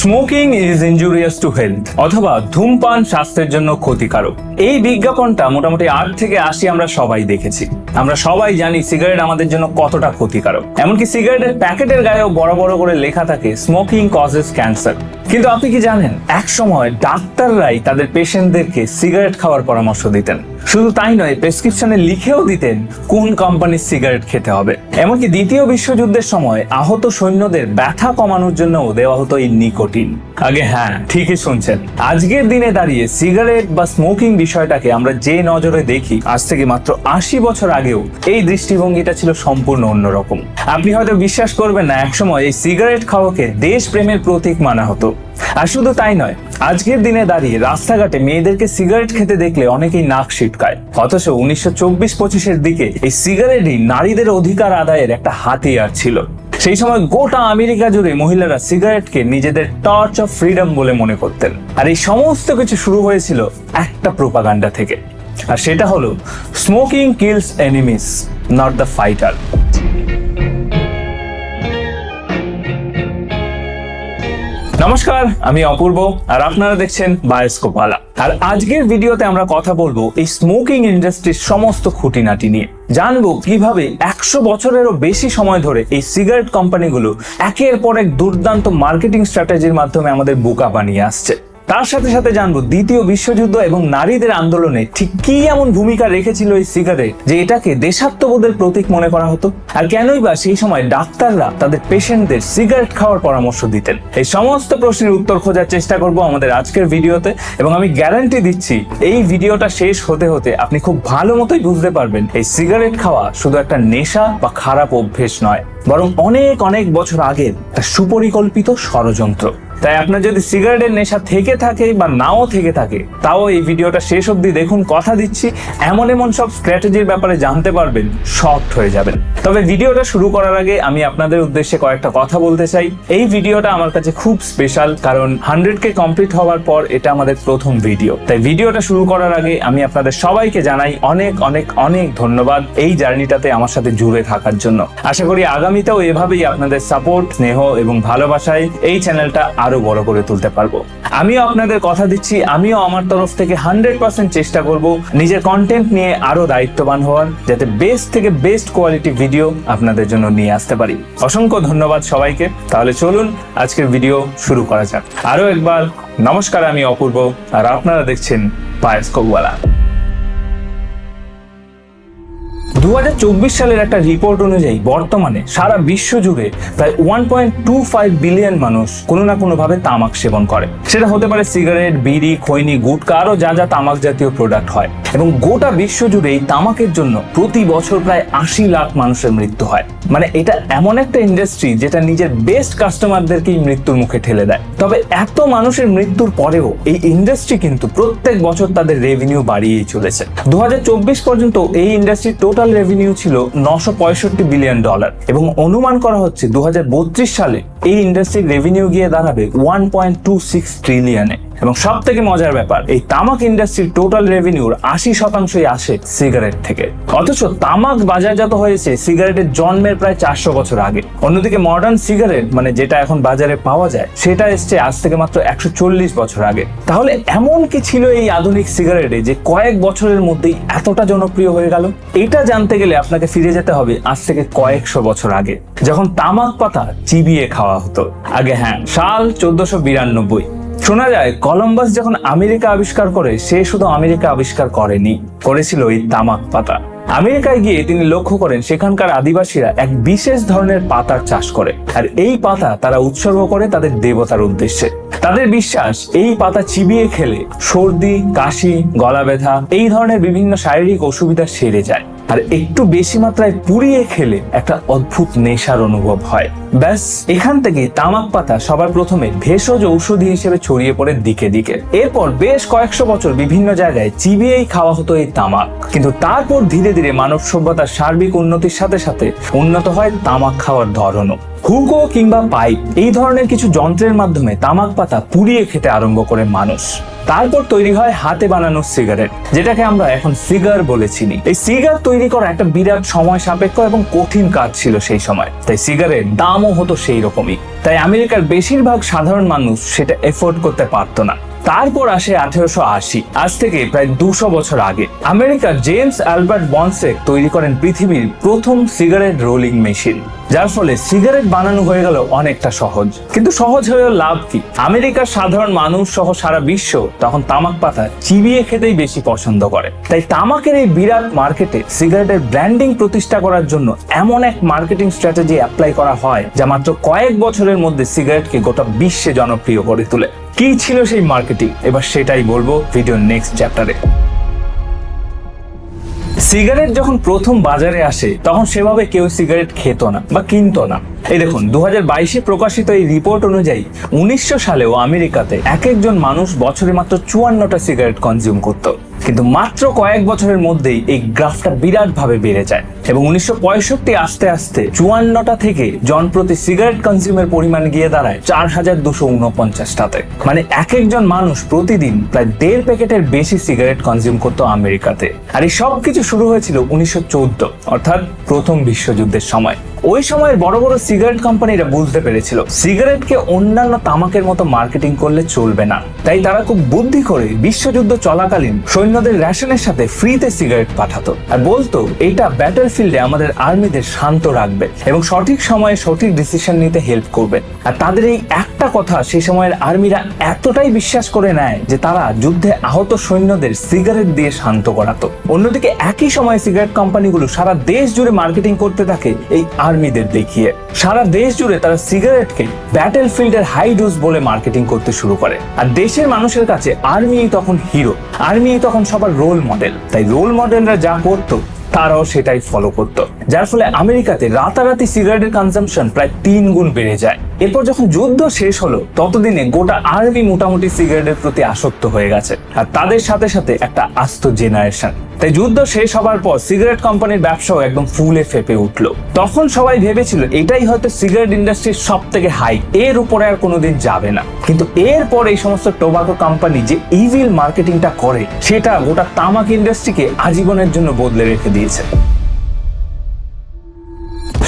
Smoking is injurious to health অথবা ধূমপান স্বাস্থ্যের জন্য ক্ষতিকারক। এই বিজ্ঞাপনটা মোটামুটি আট থেকে আশি আমরা সবাই দেখেছি। আমরা সবাই জানি সিগারেট আমাদের জন্য কতটা ক্ষতিকারক। এমনকি সিগারেটের প্যাকেটের গায়েও বড় বড় করে লেখা থাকে স্মোকিং কজেস ক্যান্সার কিন্তু আপনি কি জানেন এক সময় ডাক্তাররাই তাদের পেশেন্টদেরকে সিগারেট খাওয়ার পরামর্শ দিতেন। শুধু তাই নয়, প্রেসক্রিপশনে লিখেও দিতেন কোন কোম্পানির সিগারেট খেতে হবে। এমনকি দ্বিতীয় বিশ্বযুদ্ধের সময় আহত সৈন্যদের ব্যথা কমানোর জন্য দেওয়া হতো এই নিকোটিন আগে হ্যাঁ ঠিকই শুনছেন। আজকের দিনে দাঁড়িয়ে সিগারেট বা স্মোকিং বিষয়টাকে আমরা যে নজরে দেখি, আজ থেকে মাত্র আশি বছর আগেও এই দৃষ্টিভঙ্গিটা ছিল সম্পূর্ণ অন্যরকম। আপনি হয়তো বিশ্বাস করবেন না, একসময় এই সিগারেট খাওয়াকে দেশ প্রেমের প্রতীক মানা হতো। আর শুধু তাই নয়, আজকের দিনে দাঁড়িয়ে রাস্তাঘাটে মেয়েদেরকে সিগারেট খেতে দেখলে অনেকেই নাক ছিটকায় অথচ উনিশশো চব্বিশ পঁচিশের দিকে এই সিগারেটই নারীদের অধিকার আদায়ের একটা হাতিয়ার ছিল। সেই সময় গোটা আমেরিকা জুড়ে মহিলারা সিগারেটকে নিজেদের টর্চ অফ ফ্রিডম বলে মনে করতেন। আর এই সমস্ত কিছু শুরু হয়েছিল একটা প্রোপাগান্ডা থেকে। আর সেটা হলো smoking kills enemies not the fighter নমস্কার, আমি অপূর্ব, আর আপনারা দেখছেন বায়োস্কোপালা আর আজকের ভিডিওতে আমরা কথা বলব এই স্মোকিং ইন্ডাস্ট্রির সমস্ত খুঁটিনাটি নিয়ে। জানব কীভাবে একশো বছরেরও বেশি সময় ধরে এই সিগারেট কোম্পানিগুলো একের পর এক দুর্দান্ত মার্কেটিং স্ট্র্যাটেজির মাধ্যমে আমাদের বোকা বানিয়ে আসছে। তার সাথে সাথে জানব দ্বিতীয় বিশ্বযুদ্ধ এবং নারীদের আন্দোলনে ঠিক কি এমন ভূমিকা রেখেছিল এই সিগারেট যে এটাকে দেশাত্মবোধের প্রতীক মনে করা হতো? আর কেনই বা সেই সময় ডাক্তাররা তাদের পেশেন্টদের সিগারেট খাওয়ার পরামর্শ দিতেন? এই সমস্ত প্রশ্নের উত্তর খোঁজার চেষ্টা করব আমাদের আজকের ভিডিওতে এবং আমি গ্যারান্টি দিচ্ছি, এই ভিডিওটা শেষ হতে হতে আপনি খুব ভালো মতোই বুঝতে পারবেন এই সিগারেট খাওয়া শুধু একটা নেশা বা খারাপ অভ্যেস নয়, বরং অনেক অনেক বছর আগের একটা সুপরিকল্পিত ষড়যন্ত্র। তাই আপনার যদি সিগারেটের নেশা থেকে থাকে বা নাও থেকে থাকে, তাও এই ভিডিওটা শেষ অবধি দেখুন, কথা দিচ্ছি, এমন এমন সব স্ট্র্যাটেজির ব্যাপারে জানতে পারবেন শকড হয়ে যাবেন। তবে ভিডিওটা শুরু করার আগে আমি আপনাদের উদ্দেশ্যে কয়েকটা কথা বলতে চাই। এই ভিডিওটা আমার কাছে খুব স্পেশাল কারণ হান্ড্রেড কে কমপ্লিট হওয়ার পর এটা আমাদের প্রথম ভিডিও তাই ভিডিওটা শুরু করার আগে আমি আপনাদের সবাইকে জানাই অনেক অনেক অনেক ধন্যবাদ এই জার্নিটাতে আমার সাথে জুড়ে থাকার জন্য। আশা করি আগামীতেও এভাবেই আপনাদের সাপোর্ট স্নেহ এবং ভালোবাসায় এই চ্যানেলটা আরও বড় করে তুলতে পারব। আমিও আপনাদের কথা দিচ্ছি, আমিও আমার তরফ থেকে হান্ড্রেড পার্সেন্ট চেষ্টা করব নিজের কন্টেন্ট নিয়ে আরও দায়িত্ববান হওয়ার, যাতে বেস্ট থেকে বেস্ট কোয়ালিটি ভিডিও আপনাদের জন্য নিয়ে আসতে পারি। অসংখ্য ধন্যবাদ সবাইকে। তাহলে চলুন আজকের ভিডিও শুরু করা যাক। আরও একবার নমস্কার, আমি অপূর্ব, আর আপনারা দেখছেন পায়েস পায়েসকোওয়ালা দু হাজার চব্বিশ সালের একটা রিপোর্ট অনুযায়ী বর্তমানে সারা বিশ্ব জুড়ে প্রায় one point two five billion মানুষ কোনো না কোনো ভাবে তামাক সেবন করে। সেটা হতে পারে সিগারেট বিড়ি, খৈনি, গুটকা, আরও যা যা তামাক জাতীয় প্রোডাক্ট হয়। এবং গোটা বিশ্ব জুড়ে এই তামাকের জন্য প্রতি বছর প্রায় আশি লাখ মানুষের মৃত্যু হয়। মানে এটা এমন একটা ইন্ডাস্ট্রি যেটা নিজের বেস্ট কাস্টমারদেরকেই মৃত্যুর মুখে ঠেলে দেয়। তবে এত মানুষের মৃত্যুর পরেও এই ইন্ডাস্ট্রি কিন্তু প্রত্যেক বছর তাদের রেভিনিউ বাড়িয়েই চলেছে। দু হাজার চব্বিশ পর্যন্ত এই ইন্ডাস্ট্রির টোটাল রেভিনিউ ছিল নশো বিলিয়ন ডলার এবং অনুমান করা হচ্ছে দু হাজার বত্রিশ সালে এই ইন্ডাস্ট্রির রেভিনিউ গিয়ে দাঁড়াবে ওয়ান পয়েন্ট টু সিক্স ট্রিলিয়নে এবং সব থেকে মজার ব্যাপার, এই তামাক ইন্ডাস্ট্রির টোটাল রেভিনিউর আশি শতাংশই আসে সিগারেট থেকে। অথচ তামাক বাজারজাত হয়েছে সিগারেটের জন্মের প্রায় চারশো বছর আগে। অন্যদিকে মডার্ন সিগারেট মানে যেটা এখন বাজারে পাওয়া যায়, সেটা এসছে আজ থেকে মাত্র একশো চল্লিশ বছর আগে। তাহলে এমন কি ছিল এই আধুনিক সিগারেটে যে কয়েক বছরের মধ্যেই এতটা জনপ্রিয় হয়ে গেল? এটা জানতে গেলে আপনাকে ফিরে যেতে হবে আজ থেকে কয়েকশো বছর আগে। যখন তামাক পাতা চিবিয়ে খাওয়া হতো। আগে হ্যাঁ সাল চোদ্দশো বিরানব্বই। শোনা যায়, কলম্বাস যখন আমেরিকা আবিষ্কার করে, সে শুধু আমেরিকা আবিষ্কার করেনি, করেছিল এই তামাক পাতা। আমেরিকায় গিয়ে তিনি লক্ষ্য করেন, সেখানকার আদিবাসীরা এক বিশেষ ধরনের পাতার চাষ করে। আর এই পাতা তারা উৎসর্গ করে তাদের দেবতার উদ্দেশ্যে। তাদের বিশ্বাস, এই পাতা চিবিয়ে খেলে সর্দি, কাশি, গলা ব্যথা, এই ধরনের বিভিন্ন শারীরিক অসুবিধা সেরে যায়। আর একটু বেশি মাত্রায় পুড়িয়ে খেলে একটা অদ্ভুত নেশার অনুভব হয়। ব্যাস, এখান থেকে তামাক পাতা সবার প্রথমে ভেষজ ঔষধি হিসেবে ছড়িয়ে পড়ে দিকে দিকে। এরপর বেশ কয়েকশো বছর বিভিন্ন জায়গায় চিবিয়েই খাওয়া হতো এই তামাক। কিন্তু তারপর ধীরে ধীরে মানব সভ্যতার সার্বিক উন্নতির সাথে সাথে উন্নত হয় তামাক খাওয়ার ধরনও। হুকো কিংবা পাইপ, এই ধরনের কিছু যন্ত্রের মাধ্যমে তামাক পাতা পুড়িয়ে খেতে আরম্ভ করে মানুষ। তারপর তৈরি হয় হাতে বানানো সিগারেট, যেটাকে আমরা এখন সিগার বলে চিনি। এই সিগার তৈরি করা একটা বিরাট সময় সাপেক্ষ এবং কঠিন কাজ ছিল সেই সময়। তাই সিগারেট দামও দামও হতো সেই রকমই তাই আমেরিকার বেশিরভাগ সাধারণ মানুষ সেটা এফোর্ড করতে পারত না। তারপর আসে আঠেরোশো আশি। আজ থেকে প্রায় দুশো বছর আগে আমেরিকার জেমস অ্যালবার্ট বনসেক তৈরি করেন পৃথিবীর প্রথম সিগারেট রোলিং মেশিন। যার ফলে সিগারেট বানানো হয়ে গেল অনেকটা সহজ। কিন্তু সহজ হয়েও লাভ কি? আমেরিকার সাধারণ মানুষ সহ সারা বিশ্ব তখন তামাক পাতা চিবিয়ে খেতেই বেশি পছন্দ করে। তাই তামাকের এই বিরাট মার্কেটে সিগারেটের ব্র্যান্ডিং প্রতিষ্ঠা করার জন্য এমন এক মার্কেটিং স্ট্র্যাটেজি অ্যাপ্লাই করা হয়, যা মাত্র কয়েক বছরের মধ্যে সিগারেটকে গোটা বিশ্বে জনপ্রিয় করে তোলে। কি ছিল সেই মার্কেটিং? এবার সেটাই বলব ভিডিওর নেক্সট চ্যাপ্টারে। সিগারেট যখন প্রথম বাজারে আসে, তখন সেভাবে কেউ সিগারেট খেত না বা কিনত না। এই দেখুন দু বাইশে প্রকাশিত এই রিপোর্ট অনুযায়ী উনিশশো সালেও আমেরিকাতে এক একজন মানুষ বছরে মাত্র চুয়ান্নটা সিগারেট কনজিউম করত। কিন্তু মাত্র কয়েক বছরের মধ্যেই এই গ্রাফটা বিরাট ভাবে বেড়ে যায় এবং উনিশশো পঁয়ষট্টি আস্তে আস্তে চুয়ান্নটা থেকে জনপ্রতি সিগারেট কনজিউমের পরিমাণ গিয়ে দাঁড়ায় চার হাজার দুশো উনপঞ্চাশটাতে মানে এক একজন মানুষ প্রতিদিন প্রায় দেড় প্যাকেটের বেশি সিগারেট কনজিউম করতো আমেরিকাতে। আর এই সব কিছু শুরু হয়েছিল উনিশশো চোদ্দ, অর্থাৎ প্রথম বিশ্বযুদ্ধের সময়। ওই সময়ের বড় বড় সিগারেট কোম্পানিরা বুঝতে পেরেছিল, সিগারেটকে অন্যান্য তামাকের মতো মার্কেটিং করলে চলবে না। তাই তারা খুব বুদ্ধি করে বিশ্বযুদ্ধ চলাকালীন সৈন্যদের রেশনের সাথে ফ্রিতে সিগারেট পাঠাতো। আর বলতো এটা ব্যাটল ফিল্ডে আমাদের আর্মিদের শান্ত রাখবে এবং সঠিক সময়ে সঠিক ডিসিশন নিতে হেল্প করবে। আর তাদের এই একটা কথা সেই সময়ের আর্মিরা এতটাই বিশ্বাস করে নেয় যে তারা যুদ্ধে আহত সৈন্যদের সিগারেট দিয়ে শান্ত করাতো। অন্যদিকে একই সময়ে সিগারেট কোম্পানিগুলো সারা দেশ জুড়ে মার্কেটিং করতে থাকে এই আর্মিদের দেখিয়ে। সারা দেশ জুড়ে তারা সিগারেটকে ব্যাটেল ফিল্ডের হাই ডোজ বলে মার্কেটিং করতে শুরু করে। আর দেশের মানুষের কাছে আর্মি তখন হিরো আর্মি তখন সবার রোল মডেল তাই রোল মডেলরা যা করতো, তারাও সেটাই ফলো করত। যার ফলে আমেরিকাতে রাতারাতি সিগারেটের কনজাম্পশন প্রায় তিন গুণ বেড়ে যায়। এরপর যখন যুদ্ধ শেষ হলো, ততদিনে গোটা আর্মি মোটামুটি সিগারেটের প্রতি আসক্ত হয়ে গেছে। আর তাদের সাথে সাথে একটা আস্ত জেনারেশন তাই যুদ্ধ শেষ হবার পর সিগারেট কোম্পানির ব্যবসাও একদম ফুলে ফেপে উঠল। তখন সবাই ভেবেছিল এটাই হয়তো সিগারেট ইন্ডাস্ট্রির সব থেকে হাই। এর উপরে আর কোনোদিন যাবে না। কিন্তু এরপর এই সমস্ত টোবাকো কোম্পানি যে ইভিল মার্কেটিংটা করে, সেটা গোটা তামাক ইন্ডাস্ট্রিকে আজীবনের জন্য বদলে রেখে দিয়েছে।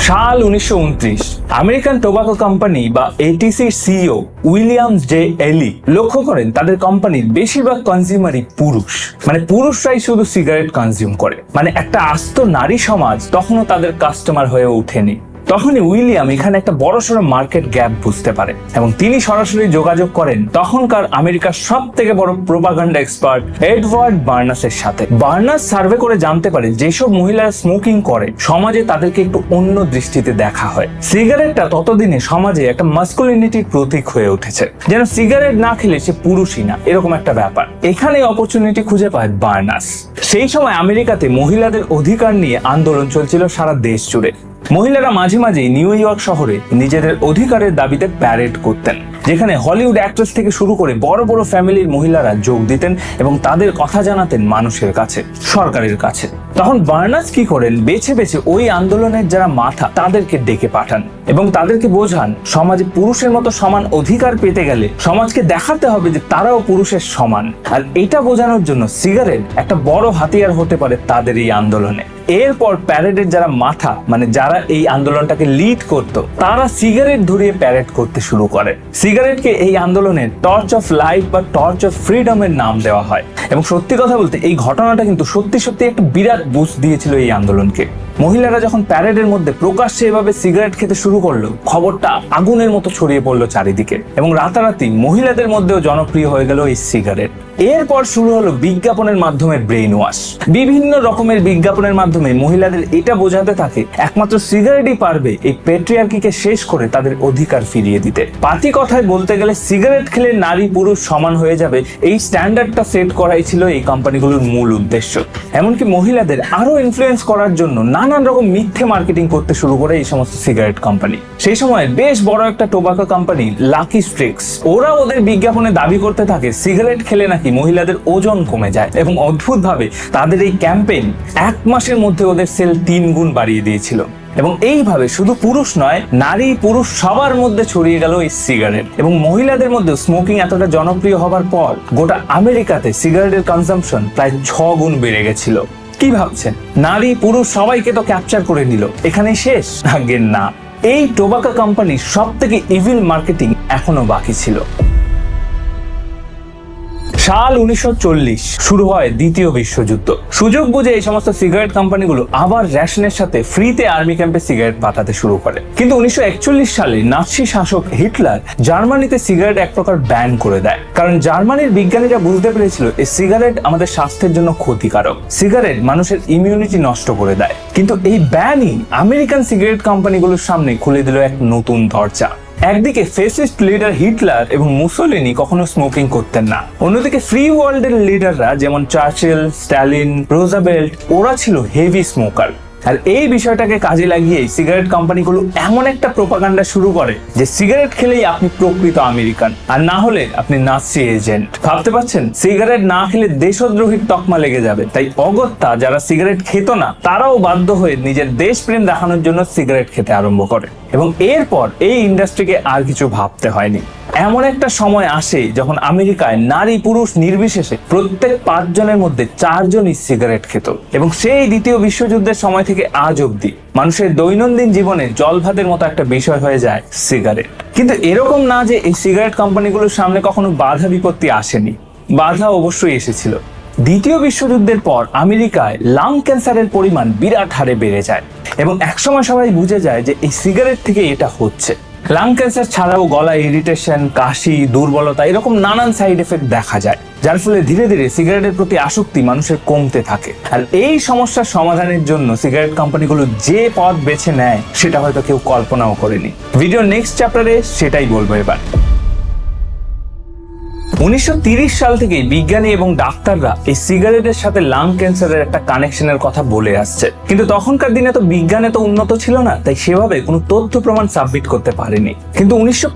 সাল উনিশশো উনত্রিশ, আমেরিকান টোবাকো কোম্পানি বা এটিসির সিও উইলিয়ামস জে এলি লক্ষ্য করেন তাদের কোম্পানির বেশিরভাগ কনজিউমারই পুরুষ। মানে পুরুষরাই শুধু সিগারেট কনজিউম করে। মানে একটা আস্ত নারী সমাজ তখনও তাদের কাস্টমার হয়ে ওঠেনি। তখনই উইলিয়াম এখানে একটা বড়সড় মার্কেট গ্যাপ বুঝতে পারে এবং তিনি সরাসরি যোগাযোগ করেন তখনকার আমেরিকার সব থেকে বড় প্রোপাগান্ডা এক্সপার্ট এডওয়ার্ড বার্নাসের সাথে। বার্নাস সার্ভে করে জানতে পারে যেসব মহিলারা স্মোকিং করে, সমাজে তাদেরকে একটু অন্য দৃষ্টিতে দেখা হয়। সিগারেটটা ততদিনে সমাজে একটা মাস্কুলিনিটির প্রতীক হয়ে উঠেছে। যেন সিগারেট না খেলে সে পুরুষই না, এরকম একটা ব্যাপার। এখানে অপরচুনিটি খুঁজে পায় বার্নাস। সেই সময় আমেরিকাতে মহিলাদের অধিকার নিয়ে আন্দোলন চলছিল সারা দেশ জুড়ে। মহিলারা মাঝে মাঝে নিউ ইয়র্ক শহরে নিজেদের অধিকারের দাবিতে প্যারেড করতেন, যেখানে হলিউড অ্যাক্ট্রেস থেকে শুরু করে বড় বড় ফ্যামিলির মহিলারা যোগ দিতেন এবং তাদের কথা জানাতেন মানুষের কাছে, সরকারের কাছে। তখন বার্নাস কি করেন? বেছে বেছে ওই আন্দোলনের যারা মাথা, তাদেরকে ডেকে পাঠান এবং তাদেরকে বোঝান, সমাজে পুরুষের মতো সমান অধিকার পেতে গেলে সমাজকে দেখাতে হবে যে তারাও পুরুষের সমান। আর এটা বোঝানোর জন্য সিগারেট একটা বড় হাতিয়ার হতে পারে তাদের এই আন্দোলনে। এরপর প্যারেডের যারা মাথা মানে যারা এই আন্দোলনটাকে লিড করত, তারা সিগারেট ধরিয়ে প্যারেড করতে শুরু করে। সিগারেটকে এই আন্দোলনের টর্চ অফ লাইফ বা টর্চ অফ ফ্রিডমের নাম দেওয়া হয়। এবং সত্যি কথা বলতে, এই ঘটনাটা কিন্তু সত্যি সত্যি একটা বিরাট বুস্ট দিয়েছিল এই আন্দোলনকে। মহিলারা যখন প্যারেডের মধ্যে প্রকাশ্যে এভাবে সিগারেট খেতে শুরু করল, খবরটা আগুনের মতো ছড়িয়ে পড়ল চারিদিকে এবং রাতারাতি মহিলাদের মধ্যেও জনপ্রিয় হয়ে গেল এই সিগারেট। এরপর শুরু হলো বিজ্ঞাপনের মাধ্যমে ব্রেইন ওয়াশ। বিভিন্ন রকমের বিজ্ঞাপনের মাধ্যমে মহিলাদের এটা বোঝাতে থাকে, একমাত্র সিগারেটই পারবে এই পেট্রিয়ার্কিকে শেষ করে তাদের অধিকার ফিরিয়ে দিতে। পাতি কথায় বলতে গেলে, সিগারেট খেলে নারী পুরুষ সমান হয়ে যাবে এই স্ট্যান্ডার্ডটা সেট করাই ছিল এই কোম্পানিগুলোর মূল উদ্দেশ্য। এমনকি মহিলাদের আরও ইনফ্লুয়েন্স করার জন্য নানান রকম মিথ্যে মার্কেটিং করতে শুরু করে এই সমস্ত সিগারেট কোম্পানি সেই সময় বেশ বড় একটা টোবাকো কোম্পানি লাকি স্ট্রিক্স ওরা ওদের বিজ্ঞাপনে দাবি করতে থাকে সিগারেট খেলে নাকি মহিলাদের ওজন কমে যায় এবং অদ্ভুতভাবে তাদের এই ক্যাম্পেইন এক মাসের মধ্যে ওদের সেল তিন গুণ বাড়িয়ে দিয়েছিল। এবং এইভাবে শুধু পুরুষ নয়, নারী, পুরুষ সবার মধ্যে ছড়িয়ে গেল এই সিগারেট এবং মহিলাদের মধ্যে স্মোকিং এতটা জনপ্রিয় হবার পর গোটা আমেরিকাতে সিগারেটের কনজাম্পশন প্রায় ছ গুণ বেড়ে গেছিল। কি ভাবছেন? নারী, পুরুষ, সবাইকে তো ক্যাপচার করে নিল। এখানে শেষ? আগে না। এই টোবাকা কোম্পানির সব থেকে ইভিল মার্কেটিং এখনও বাকি ছিল। সাল উনিশশো চল্লিশ শুরু হয় দ্বিতীয় বিশ্বযুদ্ধ। সুযোগ বুঝে এই সমস্ত সিগারেট কোম্পানিগুলো আবার রেশনের সাথে ফ্রিতে আর্মি ক্যাম্পে সিগারেট পাঠাতে শুরু করে। কিন্তু উনিশশো একচল্লিশ সালে নাৎসি শাসক হিটলার জার্মানিতে সিগারেট এক প্রকার ব্যান করে দেয়। কারণ জার্মানির বিজ্ঞানীরা বুঝতে পেরেছিল এই সিগারেট আমাদের স্বাস্থ্যের জন্য ক্ষতিকারক। সিগারেট মানুষের ইমিউনিটি নষ্ট করে দেয়। কিন্তু এই ব্যানই আমেরিকান সিগারেট কোম্পানিগুলোর সামনে খুলে দিল এক নতুন দরজা। একদিকে ফেসিস্ট লিডার হিটলার এবং মুসোলিনি কখনো স্মোকিং করতেন না। অন্যদিকে ফ্রি ওয়ার্ল্ডের লিডাররা যেমন চার্চিল, স্ট্যালিন, রোজাবেল্ট, ওরা ছিল হেভি স্মোকার আর এই বিষয়টাকে কাজে লাগিয়ে সিগারেট কোম্পানিগুলো এমন একটা প্রোপাগান্ডা শুরু করে যে সিগারেট খেলেই আপনি প্রকৃত আমেরিকান। আর না হলে আপনি নাসি এজেন্ট ভাবতে পারছেন? সিগারেট না খেলে দেশদ্রোহীর তকমা লেগে যাবে। তাই অগত্যা যারা সিগারেট খেত না, তারাও বাধ্য হয়ে নিজের দেশপ্রেম দেখানোর জন্য সিগারেট খেতে আরম্ভ করে। এবং এরপর এই ইন্ডাস্ট্রিকে আর কিছু ভাবতে হয়নি। এমন একটা সময় আসে যখন আমেরিকায় নারী পুরুষ নির্বিশেষে প্রত্যেক পাঁচজনের মধ্যে চারজনই সিগারেট খেত। এবং সেই দ্বিতীয় বিশ্বযুদ্ধের সময় থেকে আজ অবধি মানুষের দৈনন্দিন জীবনে জল ভাতের মতো একটা বিষয় হয়ে যায় সিগারেট। কিন্তু এরকম না যে এই সিগারেট কোম্পানিগুলোর সামনে কখনো বাধা বিপত্তি আসেনি। বাধা অবশ্যই এসেছিল। দ্বিতীয় বিশ্বযুদ্ধের পর আমেরিকায় লাং ক্যান্সারের পরিমাণ বিরাট হারে বেড়ে যায়। এবং একসময় সবাই বুঝে যায় যে এই সিগারেট থেকে এটা হচ্ছে। লাং ক্যান্সার ছাড়াও গলা ইরিটেশন কাশি, দুর্বলতা, এরকম নানান সাইড এফেক্ট দেখা যায়, যার ফলে ধীরে ধীরে সিগারেটের প্রতি আসক্তি মানুষের কমতে থাকে। আর এই সমস্যার সমাধানের জন্য সিগারেট কোম্পানিগুলো যে পথ বেছে নেয়, সেটা হয়তো কেউ কল্পনাও করেনি। ভিডিও নেক্সট চ্যাপ্টারে সেটাই বলব এবার। উনিশশো সাল থেকে বিজ্ঞানী এবং ডাক্তাররা এই সিগারেটের সাথে লাং ক্যান্সারের একটা কানেকশনের কথা বলে আসছে। কিন্তু তখনকার দিনে তো বিজ্ঞানে তো উন্নত ছিল না, তাই সেভাবে কোনো তথ্য প্রমাণ সাবমিট করতে পারেনি। কিন্তু উনিশশো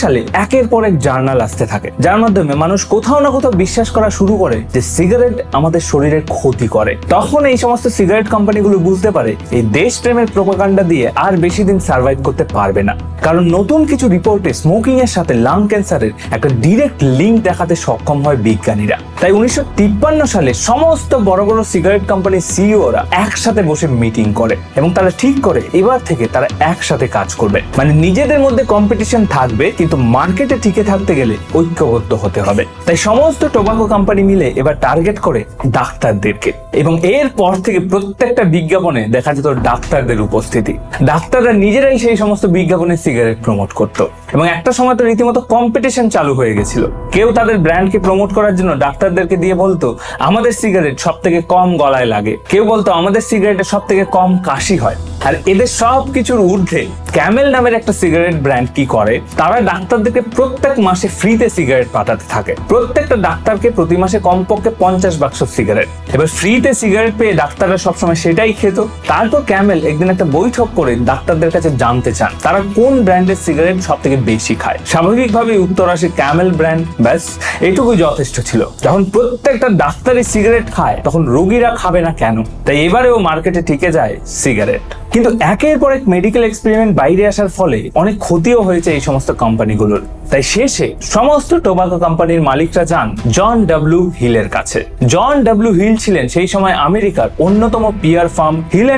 সালে একের পর এক জার্নাল আসতে থাকে, যার মাধ্যমে মানুষ কোথাও না কোথাও বিশ্বাস করা শুরু করে যে সিগারেট আমাদের শরীরের ক্ষতি করে। তখন এই সমস্ত সিগারেট কোম্পানিগুলো বুঝতে পারে এই দেশ প্রেমের প্রোপাগান্ডা দিয়ে আর বেশি দিন সার্ভাইভ করতে পারবে না। কারণ নতুন কিছু রিপোর্টে স্মোকিং এর সাথে লাং ক্যান্সারের একটা ডিরেক্ট লিঙ্ক দেখাতে সক্ষম হয় বিজ্ঞানীরা। তাই উনিশশো তিপ্পান্ন সালে সমস্ত বড় বড় সিগারেট কোম্পানির সিইওরা একসাথে বসে মিটিং করে এবং তারা ঠিক করে এবার থেকে তারা একসাথে কাজ করবে। মানে নিজেদের মধ্যে কম্পিটিশন থাকবে, কিন্তু মার্কেটে টিকে থাকতে গেলে ঐক্যবদ্ধ হতে হবে। তাই সমস্ত টোবাকো কোম্পানি মিলে এবার টার্গেট করে ডাক্তারদেরকে। এবং এর পর থেকে প্রত্যেকটা বিজ্ঞাপনে দেখা যেত ডাক্তারদের উপস্থিতি। ডাক্তাররা নিজেরাই সেই সমস্ত বিজ্ঞাপনে সিগারেট প্রমোট করত। এবং একটা সময় তো রীতিমতো কম্পিটিশন চালু হয়ে গেছিল। কেউ তাদের ব্র্যান্ডকে প্রমোট করার জন্য ডাক্তারদেরকে দিয়ে বলতো, আমাদের সিগারেট সব থেকে কম গলায় লাগে। কেউ বলতো, আমাদের সিগারেটে সব থেকে কম কাশি হয়। আর এদের সব কিছুর ঊর্ধ্বে ক্যামেল নামের একটা সিগারেট ব্র্যান্ড কি করে, তারা ডাক্তারদেরকে প্রত্যেক মাসে ফ্রিতে সিগারেট পাঠাতে থাকে। প্রত্যেকটা ডাক্তারকে প্রতি মাসে কমপক্ষে পঞ্চাশ বাক্স সিগারেট এবার ফ্রিতে সিগারেট পেয়ে ডাক্তাররা সবসময় সেটাই খেত। তারপর ক্যামেল একদিন একটা বৈঠক করে ডাক্তারদের কাছে জানতে চান, তারা কোন ব্র্যান্ডের সিগারেট সব থেকে বেশি খায়। স্বাভাবিকভাবে উত্তর আসে ক্যামেল ব্র্যান্ড ব্যাস। এটুকুই যথেষ্ট ছিল। যখন প্রত্যেকটা ডাক্তারই সিগারেট খায়, তখন রোগীরা খাবে না কেন? তাই এবারেও মার্কেটে টিকে যায় সিগারেট কিন্তু একের পর এক মেডিকেল এক্সপেরিমেন্ট বাইরে আসার ফলে অনেক ক্ষতিও হয়েছে এই সমস্ত কোম্পানিগুলোর তাই শেষে সমস্ত টোবাকো কোম্পানির মালিকরা যান জন ডাব্লিউ হিলের কাছে। জন ডাব্লিউ হিল ছিলেন সেই সময় আমেরিকার অন্যতম পিয়ার ফার্ম হিল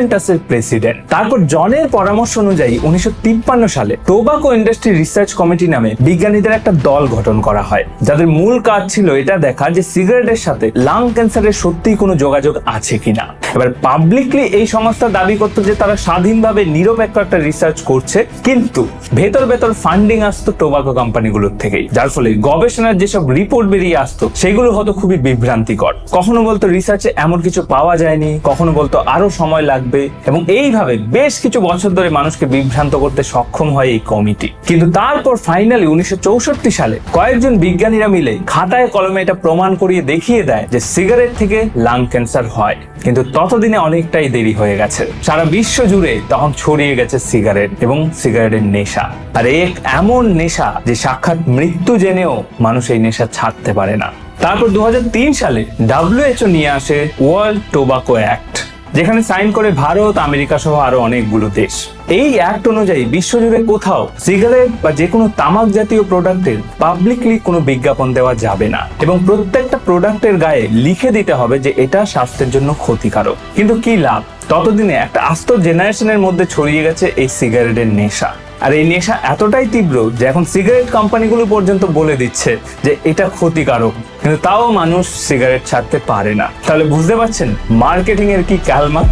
প্রেসিডেন্ট তারপর জনের পরামর্শ অনুযায়ী উনিশশো তিপ্পান্ন সালে টোবাকো ইন্ডাস্ট্রি রিসার্চ কমিটি নামে বিজ্ঞানীদের একটা দল গঠন করা হয়। যাদের মূল কাজ ছিল এটা দেখা যে সিগারেটের সাথে লাং ক্যান্সারের সত্যিই কোনো যোগাযোগ আছে কিনা। এবার পাবলিকলি এই সংস্থা দাবি করতো যে তারা স্বাধীনভাবে নিরপেক্ষ একটা রিসার্চ করছে, কিন্তু ভেতর ভেতর ফান্ডিং আসতো টোবাকো কোম্পানিগুলোর থেকেই। যার ফলে গবেষণার যেসব রিপোর্ট বেরিয়ে আসতো, সেগুলো হতো খুবই বিভ্রান্তিকর। কখনো বলতো রিসার্চে এমন কিছু পাওয়া যায়নি, কখনো বলতো আরও সময় লাগবে, এবং এইভাবে বেশ কিছু বছর ধরে মানুষকে বিভ্রান্ত করতে সক্ষম হয় এই কমিটি কিন্তু তারপর ফাইনালি উনিশশো চৌষট্টি সালে কয়েকজন বিজ্ঞানীরা মিলে খাতায় কলমে এটা প্রমাণ করিয়ে দেখিয়ে দেয় যে সিগারেট থেকে লাং ক্যান্সার হয়। কিন্তু ততদিনে অনেকটাই দেরি হয়ে গেছে। সারা বিশ্ব জুড়ে তখন ছড়িয়ে গেছে সিগারেট এবং সিগারেটের নেশা। আর এক এমন নেশা যে সাক্ষাৎ মৃত্যু জেনেও মানুষ এই নেশা ছাড়তে পারে না। তারপর দু হাজার তিন সালে ডাব্লিউএচও নিয়ে আসে ওয়ার্ল্ড টোবাকো অ্যাক্ট যেখানে সাইন করে ভারত, আমেরিকা সহ আরও অনেকগুলো দেশ। এই অ্যাক্ট অনুযায়ী বিশ্বজুড়ে কোথাও সিগারেট বা যে কোনো তামাক জাতীয় প্রোডাক্টের পাবলিকলি কোনো বিজ্ঞাপন দেওয়া যাবে না। এবং প্রত্যেকটা প্রোডাক্টের গায়ে লিখে দিতে হবে যে এটা স্বাস্থ্যের জন্য ক্ষতিকারক। কিন্তু কি লাভ? ততদিনে একটা আস্ত জেনারেশনের মধ্যে ছড়িয়ে গেছে এই সিগারেটের নেশা। আর এই নেশা এতটাই তীব্র যে এখন সিগারেট কোম্পানিগুলো পর্যন্ত বলে দিচ্ছে যে এটা ক্ষতিকারক, কিন্তু তাও মানুষ সিগারেট ছাড়তে পারে না। তাহলে বুঝতে পারছেন মার্কেটিং এর কি ক্যালমা?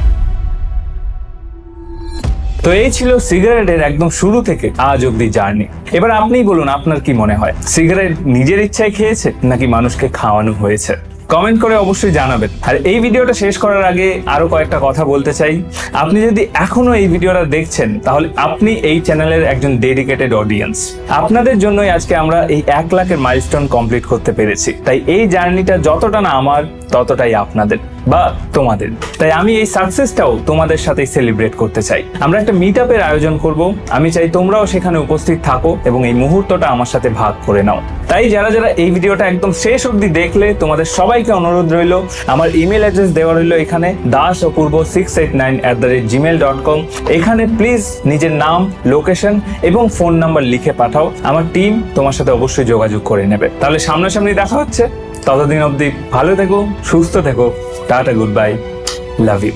তো এই ছিল সিগারেটের একদম শুরু থেকে আজ অব্দি জার্নি। এবার আপনিই বলুন, আপনার কি মনে হয়? সিগারেট নিজের ইচ্ছায় খেয়েছে নাকি মানুষকে খাওয়ানো হয়েছে? কমেন্ট করে অবশ্যই জানাবেন। আর এই ভিডিওটা শেষ করার আগে আরও কয়েকটা কথা বলতে চাই। আপনি যদি এখনও এই ভিডিওটা দেখছেন, তাহলে আপনি এই চ্যানেলের একজন ডেডিকেটেড অডিয়েন্স আপনাদের জন্যই আজকে আমরা এই এক লাখের মাইলস্টোন কমপ্লিট করতে পেরেছি। তাই এই জার্নিটা যতটা না আমার, ততটাই আপনাদের। বা তোমাদের। তাই আমি এই সাকসেসটাও তোমাদের সাথেই সেলিব্রেট করতে চাই। আমরা একটা মিট আপের আয়োজন করব। আমি চাই তোমরাও সেখানে উপস্থিত থাকো এবং এই মুহূর্তটা আমার সাথে ভাগ করে নাও। তাই যারা যারা এই ভিডিওটা একদম শেষ অবধি দেখলে, তোমাদের সবাইকে অনুরোধ রইল, আমার ইমেল অ্যাড্রেস দেওয়া রইল এখানে Das Apurba six eight nine at the rate Gmail dot com এখানে প্লিজ নিজের নাম লোকেশন এবং ফোন নাম্বার লিখে পাঠাও। আমার টিম তোমার সাথে অবশ্যই যোগাযোগ করে নেবে। তাহলে সামনাসামনি দেখা হচ্ছে। ততদিন অবধি ভালো থেকো সুস্থ থেকো। Tata good bye love you.